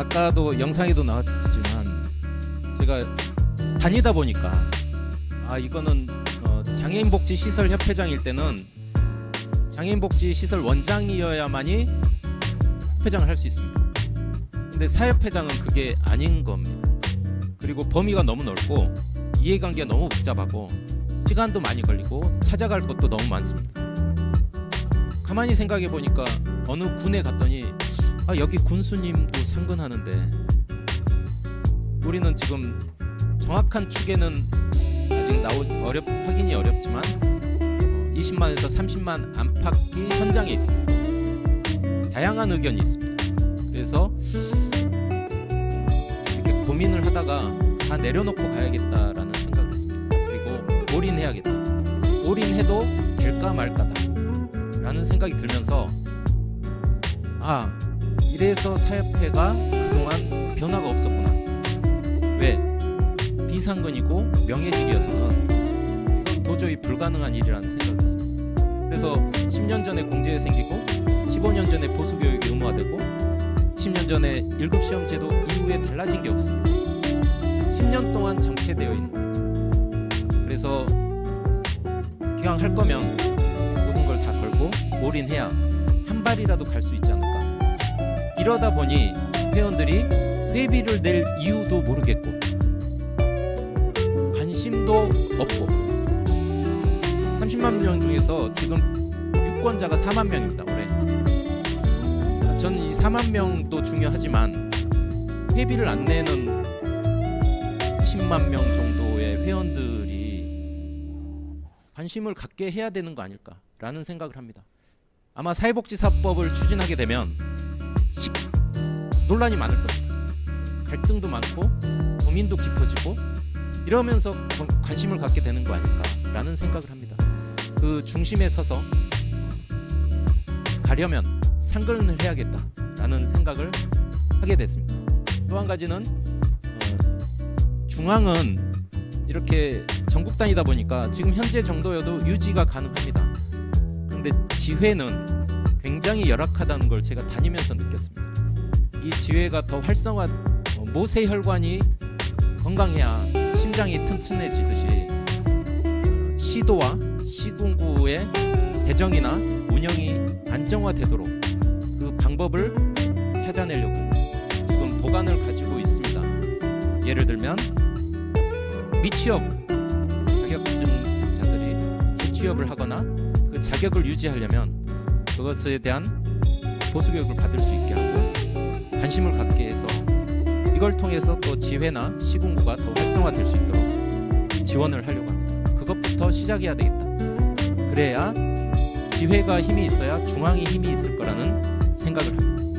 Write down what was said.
아까도 영상에도 나왔지만 제가 다니다 보니까 아 이거는 어, 장애인 복지 시설 협회장일 때는 장애인 복지 시설 원장이어야만이 회장을 할 수 있습니다. 근데 사협회장은 그게 아닌 겁니다. 그리고 범위가 너무 넓고 이해관계가 너무 복잡하고 시간도 많이 걸리고 찾아갈 것도 너무 많습니다. 가만히 생각해 보니까 어느 군에 갔더니 아 여기 군수님도 상근하는데 우리는 지금 정확한 추계는 아직 나오 어렵 확인이 어렵지만 어, 20만에서 30만 안팎이 현장에 있습니다. 다양한 의견이 있습니다. 그래서 이렇게 고민을 하다가 다 내려놓고 가야겠다라는 생각을 했습니다. 그리고 올인해야겠다. 올인해도 될까 말까다라는 생각이 들면서 아 이래서 사협회가 그동안 변화가 없었구나. 왜 비상근이고 명예직이어서는 도저히 불가능한 일이라는 생각을 했습니다. 그래서 10년 전에 공제에 생기고 15년 전에 보수 교육이 의무화되고 10년 전에 1급 시험 제도 이후에 달라진 게 없습니다. 10년 동안 정체되어 있는 겁니다. 그래서 기왕 할 거면 모든 걸 다 걸고 올인해야 한 발이라도 갈수 않을까. 이러다 보니 회원들이 회비를 낼 이유도 모르겠고 관심도 없고 30만 명 중에서 지금 유권자가 4만 명입니다 올해. 저는 이 4만 명도 중요하지만 회비를 안 내는 10만 명 정도의 회원들이 관심을 갖게 해야 되는 거 아닐까라는 생각을 합니다. 아마 사회복지사법을 추진하게 되면 식, 논란이 많을 겁니다. 갈등도 많고 고민도 깊어지고 이러면서 관- 관심을 갖게 되는 거 아닐까라는 생각을 합니다. 그 중심에 서서 가려면 상근을 해야겠다라는 생각을 하게 됐습니다. 또 한 가지는 어, 중앙은 이렇게 전국 다니다 보니까 지금 현재 정도여도 유지가 가능합니다. 근데 지회는 굉장히 열악하다는 걸 제가 다니면서 느꼈습니다. 이 지회가 더 활성화 어, 모세 혈관이 건강해야 심장이 튼튼해지듯이 어, 시도와 시군구의 대정이나 운영이 안정화되도록 그 방법을 찾아내려고 지금 보관을 가지고 있습니다. 예를 들면 어, 미취업 자격증자들이 재취업을 하거나 그 자격을 유지하려면 그것에 대한 보수 교육을 받을 수 있게 관심을 갖게 해서 이걸 통해서 또 지회나 시군구가 더 활성화될 수 있도록 지원을 하려고 합니다. 그것부터 시작해야 되겠다. 그래야 지회가 힘이 있어야 중앙이 힘이 있을 거라는 생각을 합니다.